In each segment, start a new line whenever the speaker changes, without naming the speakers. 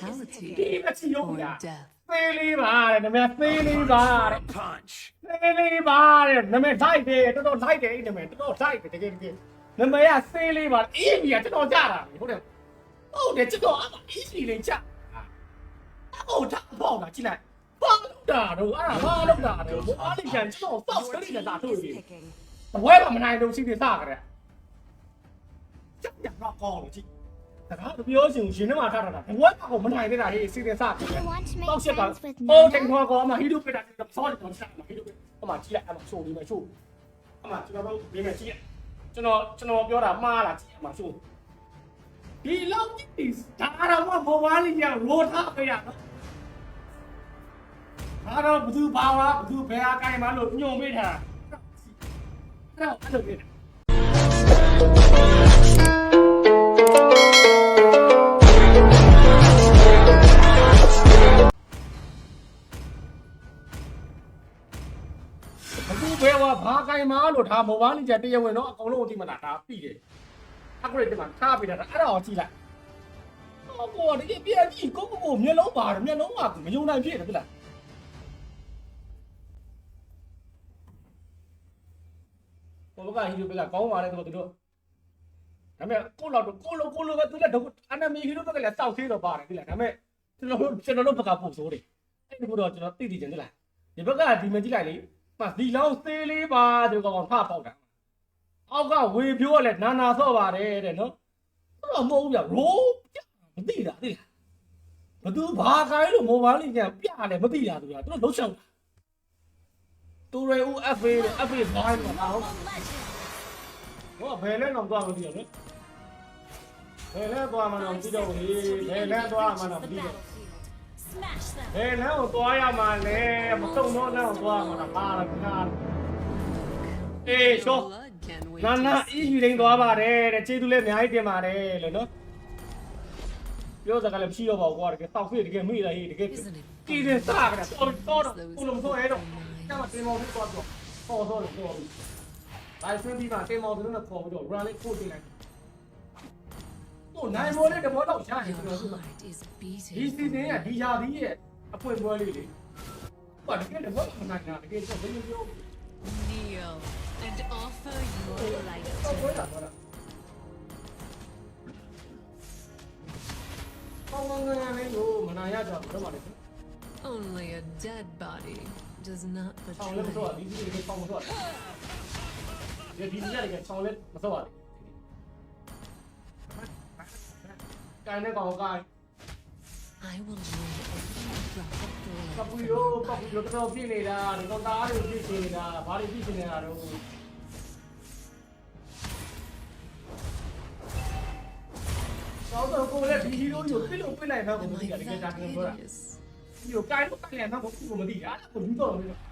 Fatality
ဒီမချီရော
or
ဗျာ
death.
သေးလေးပါတဲ့နာမည်သေးလေးပါတဲ့
Punch.
သေးလေးပါတဲ့နာမည်လိုက်တယ်တော်တော်လိုက်တယ်အဲ့နာမည်တော်တော်လိုက်တယ်တကယ်တကယ်နာမည်ကသေးလေးပါအေးကြီးကတော်တော်ကြတာဟုတ်တယ်ဟုတ်တယ်တော်တော်အအေးကြီးလေးကြဟုတ်တာပေါ့တာကြည့်လိုက်ပေါ့တာတော့အဲ့ဒါဘာလို့တာတော့ဘာလို့ကြံတော်ပေါ့စရိနေတာတို့ပြီဘဝကမနိုင်တော့ရှိသေးတာကြတဲ့ကြက်ရတော့ကောင်းလို့ကြည့် 大家都比较用心的嘛，啥啥啥，我把我们台的那些是点啥？到现
在，我听
他讲
嘛，
他就被
那些
少的东
西
嘛，他就他妈鸡来嘛，手里面手，他妈这个都里面鸡，这那这那表达妈了鸡嘛手，你老弟，他他妈不玩了呀，罗他个呀，他那不都包啊，不都白啊，干嘛了？牛没他，那我就给他。 ဘယ်ဝါဘာကိုင်မှလို့ဒါဘောဝါလေးကတရားဝင်တော့အကုန်လုံးအတိမတာဒါပြီတယ်အခုလေဒီမှာထားပြတာအဲ့ဒါကိုကြည့်လိုက်ဟောကောတကယ်ပြန်ကြည့်ကိုကိုကိုမျက်လုံးပါတယ်မျက်လုံးကမယုံနိုင်ဖြစ်တယ်ပြလားဘုရားဟီရိုဘက်ကကောင်းပါလေတော့သူတို့ဒါပေမဲ့ကိုလောက်တော့ကိုလိုကိုလိုပဲသူလည်းတော့အနာမီဟီရိုဘက်ကလည်းတောက်သေးတော့ပါတယ်ဒီလားဒါပေမဲ့ကျွန်တော်တို့ကျွန်တော်တို့ဘက်ကပို့ဆိုးတယ်အဲ့ဒီကတော့ကျွန်တော်သိသိချင်တယ်လားဒီဘက်ကဒီမကြည့်လိုက်လေ မှဒီလောင်းသေးလေးပါဒီကောင်ဖပေါက်တာအောက်ကဝေဖြိုးကလည်းနာနာဆော့ပါတယ်တဲ့နော်တော့မဟုတ်ဘူးဗျရိုးမသိတာသိလားဘသူဘာကိုင်းလို့မိုဘိုင်းလေးကပြလဲမသိတာသူကသူတို့လှုပ်ရှောက်တာတူရဲဦး FA တဲ့ FA ဘိုင်းတော့အောင်ဟောဘယ်လဲတော့သွားမသိရလေဘယ်လဲသွားမှတော့မသိတော့ဘူးဘယ်လဲသွားမှတော့မသိတော့
Smash them.
ဘယ်လဲကိုသွားရမှာလဲမစုံတော့လဲကိုသွားမှာတော့ပါလားခဏအေးရှော
Blood can wait
နာ
to
နာအီးယူရင်းသွားပါတယ်တဲ့ကျေးဇူးလည်းအများကြီးတင်ပါတယ်လို့နော်ပြောစကားလည်းမရှိတော့ပါဘူးကွာတကယ်တောက်ဖေးတကယ်မိတာဟေးတကယ်
Isn't it
ကြည်တယ်စားကြတယ်တော်တော်ကိုလုံးဆိုရဲတော့ကျမတင်မောင်းပြီးတော့တော့ဟောဆိုတော့တော့ဘိုင်ဆွင်းပြီးမှတင်မောင်းတို့နဲ့ခေါ်ပြီးတော့ run လေးပို့တင်လိုက်တော့ နိုင်မောလေးတဘောတော့ရှာနေ
Your
ကျွန်တော်တို့
heart is
ဒီ
beating.
စီစဉ်ကဒီယာဒီရဲ့အဖွင့်ပွဲလေးလေဘာတကယ်တော့ဘာမှနိုင်တာတကယ်တော့ဘယ်လိုပြော
Kneel and offer your
တော့
light
ပွဲ
to
တာတော့ကောင်းကောင်းငန်းလေးကိုမနာရကြဘူးတော့ပါလေ
Only a dead body does not
ဆောင်းလည်းမဆော့
betray.
ဒီဒီလေးဆောင်းမဆော့ဒီဒီလေးကဆောင်းလည်းမဆော့ပါ ကိုင်းနဲ့ကောင်ကိုင်း
I will drain every drop of
ပ
blood
ပူ
from
ရို
your
ပပူရိုတော့ပြည့်နေတာဒီကောင်သားတွေပြည့်နေတာဘာတွေပြည့်နေတာတော့တော့တော့ကိုလည်းဒီဟီရိုကိုပြလို့ပြလိုက်တော့ကိုမသိတာတကယ်တာကပြောတာ
hideous.
ဒီကိုကိုင်းတော့ကိုင်းလည်းတော့ကိုမသိတာကိုလူတော့လို့ဘာ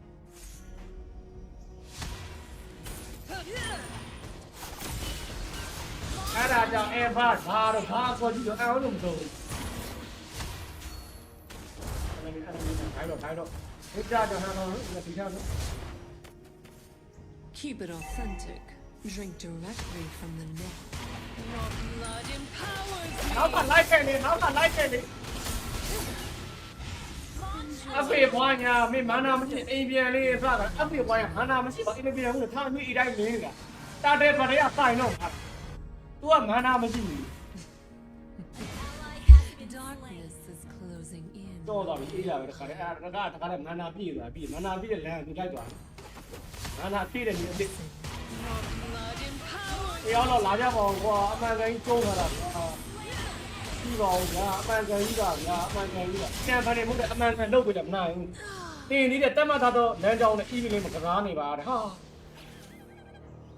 အဲ့ဒါကြောင့် ever ဘာတော့ဘာကိုကြည့်တော့အဲ့လိုမလုပ်ဘူးအဲ့ဒါအဲ့ဒါခိုင်းတော့ခိုင်းတော့ဒီကြတော့ဟန်တော့ဒီကြတော့
Keep it authentic. Drink directly from the neck. Your blood empowers me.
နောက်ကလိုက်ခဲ့လေနောက်ကလိုက်ခဲ့လေ အဖေဘွားညာမင်းမာနာမရှိအိမ်ပြန်လေးစတာအဖေဘွားညာမာနာမရှိပါအိမ်ပြန်ဘူးထားမိအိတိုင်းလင်းတာတာတဲ့ဗရေအဆိုင်တော့ဟာ तू ကမာနာမရှိဘူး
Ally has been slain.
Darkness is closing in.
တော့တော့ပြီအေးလာပဲတခါတည်းအဲ့ဒါကတခါတည်းမာနာပြည့်သွားပြီမာနာပြည့်တဲ့လမ်းကိုလိုက်သွားတယ်မာနာပြည့်တဲ့နေအစ်
Your blood empowers
တရားတော့လာကြပါဦးကွာအမှန်ကန်ကြီးကျုံးလာတာ ပြီးပါဦးဗျာအမှန်ကန်ကြီးကဗျာအမှန်ကန်ကြီးကကျန်ဖန်နေမှုတဲ့အမှန်ကန်လုပ်ပြတယ်မနိုင်ဘူးတင်းနေတဲ့တက်မှတ်ထားတော့လမ်းကြောင်းနဲ့အီးဗီလေးမကစားနေပါတဲ့ဟာ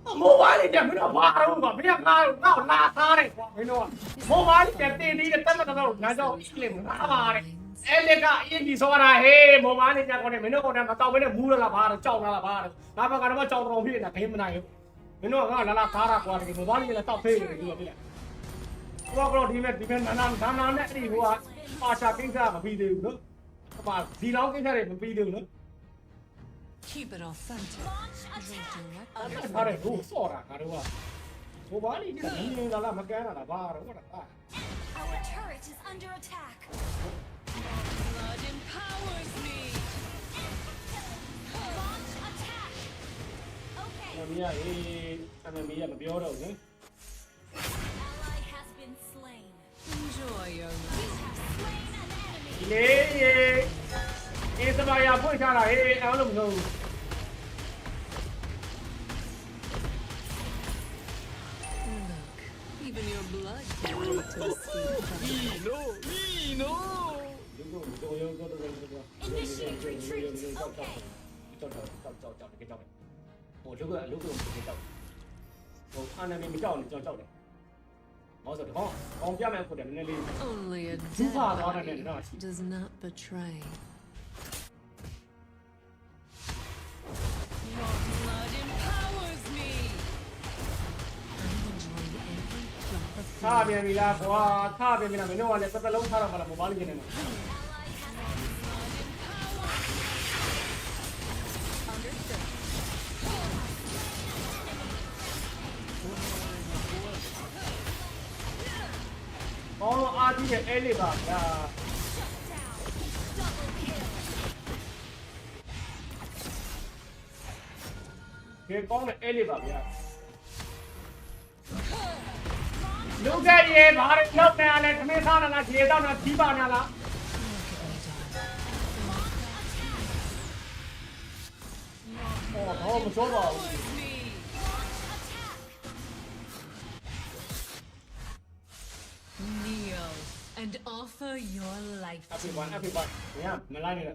အမိုးဝါးလေးတက်မင်းတော့ဘာလို့ကွာမင်းကငါ့ကိုတော့လာသားတယ်ကွာမင်းတို့ကမောဘာလေးတက်တင်သေးတယ်တက်မတော့ငါကြောင့်အစ်လေငါပါတယ်အဲ့လေကအရင်ကြီးစောတာဟေးမောဘာလေးကြကောနေမင်းတို့ကတော့မတောက်ဘဲနဲ့မူးလာပါတော့ကြောက်လာလားပါတော့ငါဘကတော့ကြောက်တော်ဖြစ်နေတာဘယ်မနိုင်ဘူးမင်းတို့ကငါလာလာကားတာကွာတကယ်မောဘာလေးလည်းတောက်သေးတယ်ဒီလိုပြလိုက် ဟိုကတော့ဒီမဲ့ဒီမဲ့နာနာနာနာနဲ့အဲ့ဒီဟိုကပါရှာကိစ္စမပြီးသေးဘူးနော်ဟိုပါဒီလောင်းကိစ္စတွေမပြီးသေးဘူးနော်
Keep it authentic.
Launch
Drink
attack.
directly
အဲ့ဒါတွေဟိုစော့တာငါတို့ကဟိုဘာလေးကနင်းနေတာလားမကန်းတာလားဘာတော့ဟုတ်တာ
Our turret is under attack.
blood empowers me.
Launch attack. Okay.
အမေကြီးအေးအမေကြီးကမပြောတော့ဘူး
Ally
လေရေအေးစပါရဖွင့်ချတာဟေးအားလုံးမလို့
Look, even your blood can lead to a sweet death.
ဒီလိုတော့ရောတော့တော့တော့
Initiate retreat.
ဟိုလူကအလူကတကယ်ကြောက်ဟိုအာနာမီမကြောက်နေကြောက်ကြောက်တယ်မောဆိုတော့အောင်ပြမယ်ဖို့တယ်နည်းနည်းလေး
Only a
Who
dead
are the other
body
men? No, she-
does not betray. Your blood empowers me. I'm enjoying every drop of
ထား
blood.
ပြန်ပြီလားကွာထားပြန်ပြီလားမင်းတို့ကလည်းတစ်သက်လုံးထားတော့မလားမပါလိမ့်နေမှာ ကောင်းတော့အားကြီးတဲ့အဲလေးပါဗျာ
Double kill.
ဒီကောင်းတဲ့အဲလေးပါဗျာလူကရေဘာလို့လောက်နေရလဲသမင်းစားနေလားခြေတောက်နေကြီးပါနေလား
Look at me, darling.
ဟောတော့
offer your life
အဖေ
to
ဘာ
me.
အဖေဘာညမလိုက်နဲ့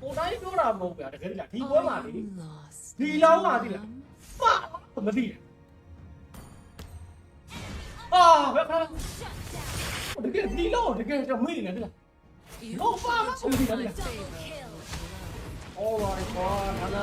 ဟိုတိုင်းပြောတာမဟုတ်ဗျာတကယ်လားဒီပွဲမှာလေ
I'm lost.
ဒီလောင်းပါတိလားပါမသိအာဘယ်ခါ
Shut down.
တကယ်ဒီလောင်းတကယ်ကျွန်တော်မေ့နေတယ်လား
You
Oh,
should
Mama,
return
oh,
my
yeah.
favor.
Kill.
Oh my god နာနာ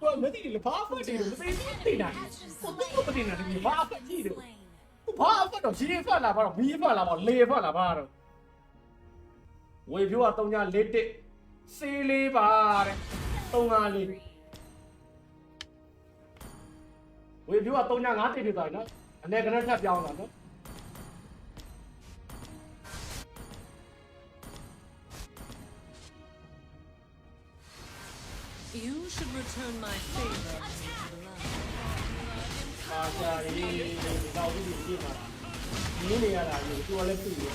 ဘလို့ဘာဘာဘာ
down.
ဘာမသိလေဘာဖတ်နေလို့မသိသိနိုင်ကိုသိကိုမသိနိုင်တယ်ဘာဖတ်ကြည့်တယ်
Slain.
ဘာဖတ်တော့ရှင်းဖတ်လာပါတော့ဘီးဖတ်လာပါလေဖတ်လာပါတော့ဝေဖြိုးက3ည4တစ်စေးလေးပါတဲ့3လေးဝေဖြိုးက3ည5တစ်ဖြစ်သွားပြီနော်အနေကနဲ့ထပ်ပြောင်းတာနော်
You should return my favor. Blood.
ပါရှာရီတော့ဒီဒီမှာနင်းနေရတာယူသူကလည်းသိတယ်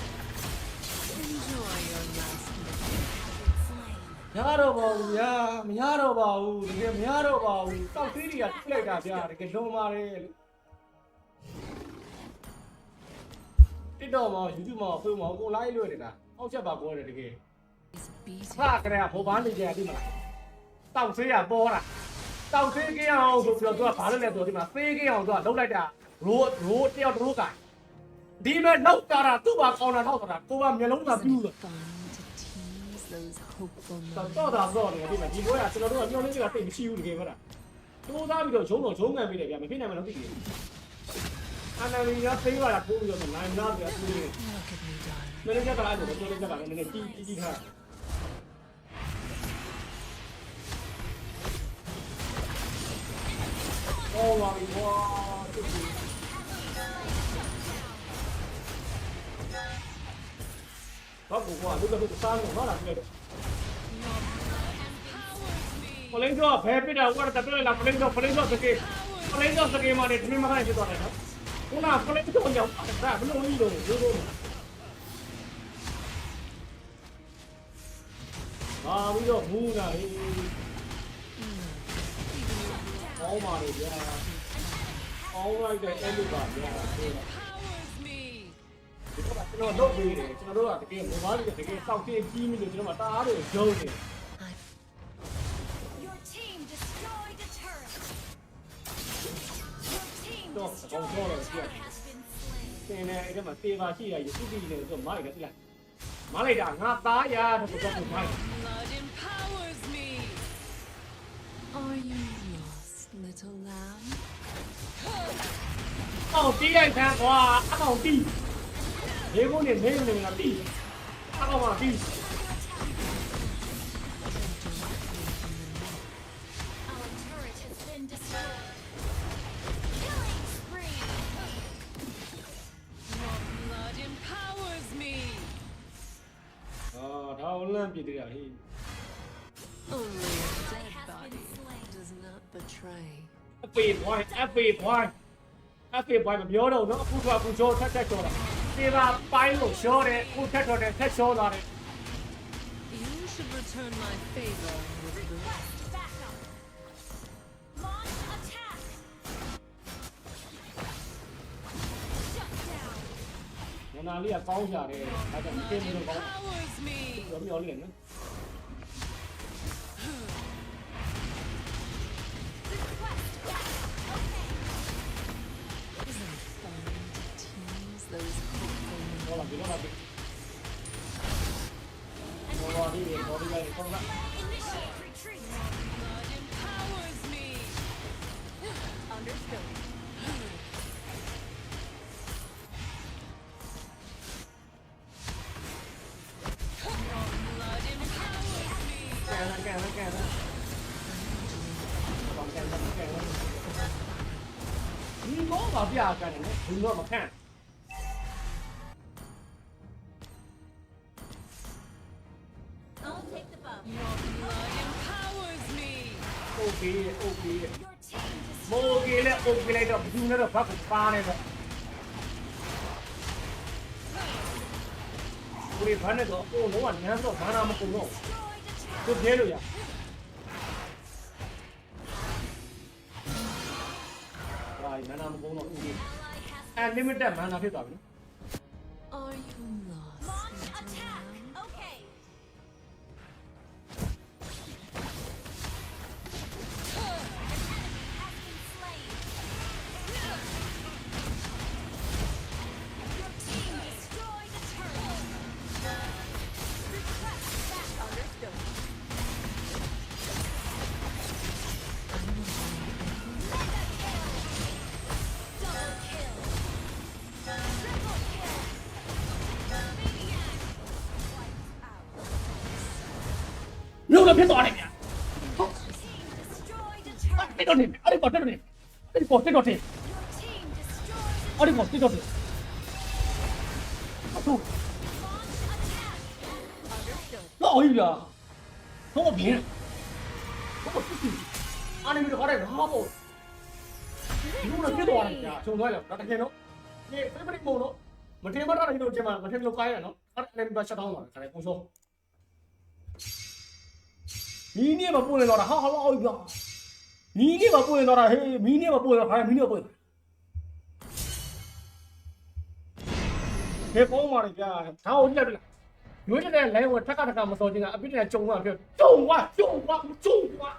Enjoy your last minute.
Slain.
မရတော့ပါဘူးဗျာမရတော့ပါဘူးတကယ်မရတော့ပါဘူးတောက်သေးတွေကပြလိုက်တာဗျာတကယ်လုံးပါတယ်လို့တစ်တော့မ YouTube မှာဖွင့်မှာကိုလိုက်လွှဲနေတာအောက်ချက်ပါပေါ်တယ်တကယ်
Is beating.
ဖကရဟိုဘာနေကြဒီမလား တောက်သေးရပေါ်တာတောက်သေးကြအောင်ဆိုပြီးတော့သူကဘာလုပ်လဲဆိုတော့ဒီမှာသေးကြအောင်သူကလုံးလိုက်တာရိုးရိုးတယောက်တစ်ရိုးကဒီမဲ့နောက်တာတာသူ့ဘာကောင်းတာတော့တာကိုကမျက်လုံးသာပြူးလို့
Fun to tease those hopeful
တော့
minds.
တော့တာတော့နေဒီမှာဒီဘွဲကကျွန်တော်တို့ကညှောင်းလေးတွေကတိတ်မရှိဘူးတကယ်ဟုတ်လားတိုးသားပြီးတော့ဂျုံတော့ဂျုံငံပြီးတယ်ဗျာမဖြစ်နိုင်မလို့သိတယ်အနာမီကသိပါလားပို့ပြီးတော့နိုင်နာပြသူတွေ
Look at me, darling.
မင်းတို့ကလည်းတော့ကျွန်တော်တို့ကလည်းနည်းနည်းကြီး ကြီးကြီးထား Oh my god. ဘာကူကွာလူကလူစားလို့ဟာလားပြည့်တယ်ပလင်းတော့ဘယ်ပြတာဝတ်တက်တယ်လားပလင်းတော့ပလင်းတော့စကေပလင်းတော့စကေမှာနေဒီမှာခိုင်းဖြစ်သွားတယ်နော်ခုနပလင်းတော့ရောက်တာဘယ်လိုလုပ်လို့လို့လို့အာပြီးတော့မူးလာဟေး အောင်းပါလေဗျာအောင်းလိုက်တဲ့အဲ့လိုပါဗျာဒီတော့ကျွန်တော်လုပ်ပေးတယ်ကျွန်တော်တို့ကတကယ်မိုဘိုင်းတွေကတကယ်စောင့်ကြည့်ကြီးမိလို့ကျွန်တော်ကတအားတွေရုံးနေ
Your team destroyed a turret. Your team
Doch,
destroyed
warum
a
soll das hier?
turret has been slain.
သင်နေအဲ့ဒါမှာသေပါရှိရရသူတည်နေဆိုမလိုက်တယ်သိလားမလိုက်တာငါသားရတဲ့ပုံစံမိုက်
Blood empowers me. Are you
အောင်တီးလိုက်ခံကွာအကောင်တီးဒီကုန်းနေမင်းနေငါတီးအကောင်မတီး
Our turret has been destroyed. Killing spree.
Your blood empowers me.
အာဒါဝလန့်ပြတယ်ဟေး
Only a dead
has been
body
slain.
does not betray.
အပေဘွိုင်းအပေဘွိုင်း အပေဘွိုင်းမပြောတော့နော်အခုကအခုချောထက်ထက်ချောတာသေပါပိုင်းလို့ချောတယ်အခုထက်တော့တယ်ထက်ချောသွားတယ်
You should return my favor with good.
Request backup. Launch attack. Shut down.
နနာလေးကကောင်းကြတယ်ဒါကြောင့်မသိ
Blood
ဘူးကောင်း
empowers me.
ပြောပြောလေးနော်
คน
ละแก่แล้ว
แก่แล้วแก่แล้วลองแก่แล้วแก่แล้วนี่มองแบบยากกัน
เนี่ยถึ
งรอด
มาแค่ တ်ပေးရဲ့အု
တ်ပေးရဲ့
မိုးကြီးလည်းအုတ်ပေးလိုက်တော့ဘူးနဲ့တော့ဘက်ကိုပါနေတော့ကိုယ်ဘာနဲ့တော့အိုးလုံးဝနမ်းတော့ဘာနာမကုန်တော့သူပြဲလို့ရဟာမနာမကုန်တော့ဦးကြီး
unlimited
မနာဖြစ်သွားပြီနော် udah gitu orangnya.
Ada dot him, ada
dot him, ada dot dot him, ada dot dot
him. Aduh. Lah
oh iya, kamu biar, kamu cuci. Aneh itu orang apa? Ini udah gitu orangnya, cuma dua lah, kata keno. Ini, saya beri mau no. Menteri mana itu cuma menteri lokal ya no. Karena ini baca tahu mana, karena musuh. မို့လို့မတင်မတာနေလို့ကျမမတင်လို့ကိုင်းရနော်အဲ့ဒါလည်းဘတ်ရှော့တောင်းသွားတယ်ခါတဲ့ပုံစောမီးနေမပွင့်တော့တာဟာဟာလောက်ဗျာမီးနေမပွင့်တော့တာဟေးမီးနေမပွင့်တော့ခါမီးနေမပွင့်ဟေးပုံးပါလေဗျာဒါကိုကြည့်လိုက်ရွေးတဲ့လိုင်းကိုထက်ကထက်ကမစော်ချင်တာအပြစ်နဲ့ကြုံသွားပြောကြုံသွားကြုံသွားကြုံသွား